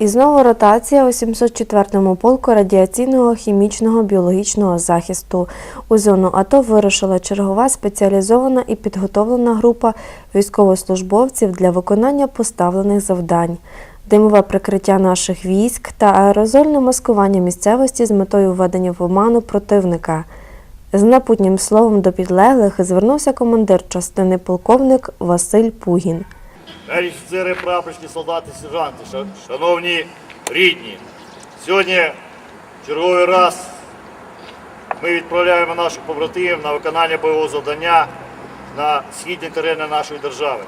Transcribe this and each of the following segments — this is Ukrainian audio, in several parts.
І знову ротація у 704-му полку радіаційного, хімічного, біологічного захисту. У зону АТО вирушила чергова спеціалізована і підготовлена група військовослужбовців для виконання поставлених завдань. Димове прикриття наших військ та аерозольне маскування місцевості з метою введення в оману противника. З напутнім словом до підлеглих звернувся командир частини полковник Василь Пугін. Далі офіцери, прапорщики, солдати, сержанти, шановні рідні, сьогодні черговий раз ми відправляємо наших побратимів на виконання бойового завдання на східні терени нашої держави.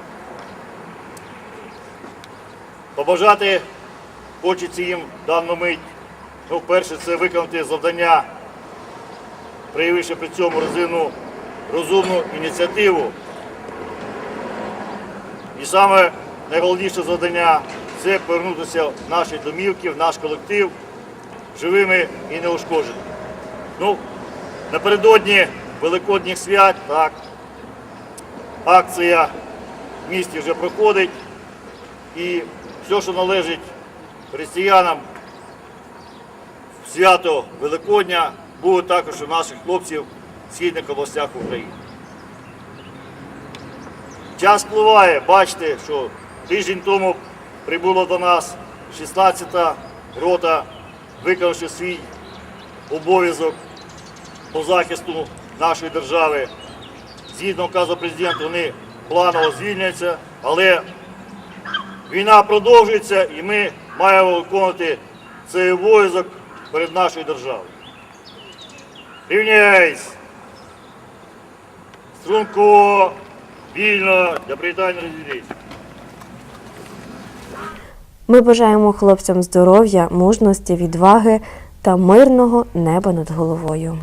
Побажати хочеться їм дану мить, ну, перше, це виконати завдання, проявивши при цьому розумну ініціативу і саме найголовніше завдання це повернутися в наші домівки, в наш колектив живими і неушкодженими. Ну, напередодні Великодніх свят, так, акція в місті вже проходить. І все, що належить християнам свято Великодня, буде також у наших хлопців в східних областях України. Час впливає, бачите, що тиждень тому прибуло до нас 16-та рота, виконавши свій обов'язок по захисту нашої держави. Згідно указу президента, вони планово звільняться, але війна продовжується і ми маємо виконувати цей обов'язок перед нашою державою. Рівняйсь! Струнко, вільно привітання людей. Ми бажаємо хлопцям здоров'я, мужності, відваги та мирного неба над головою.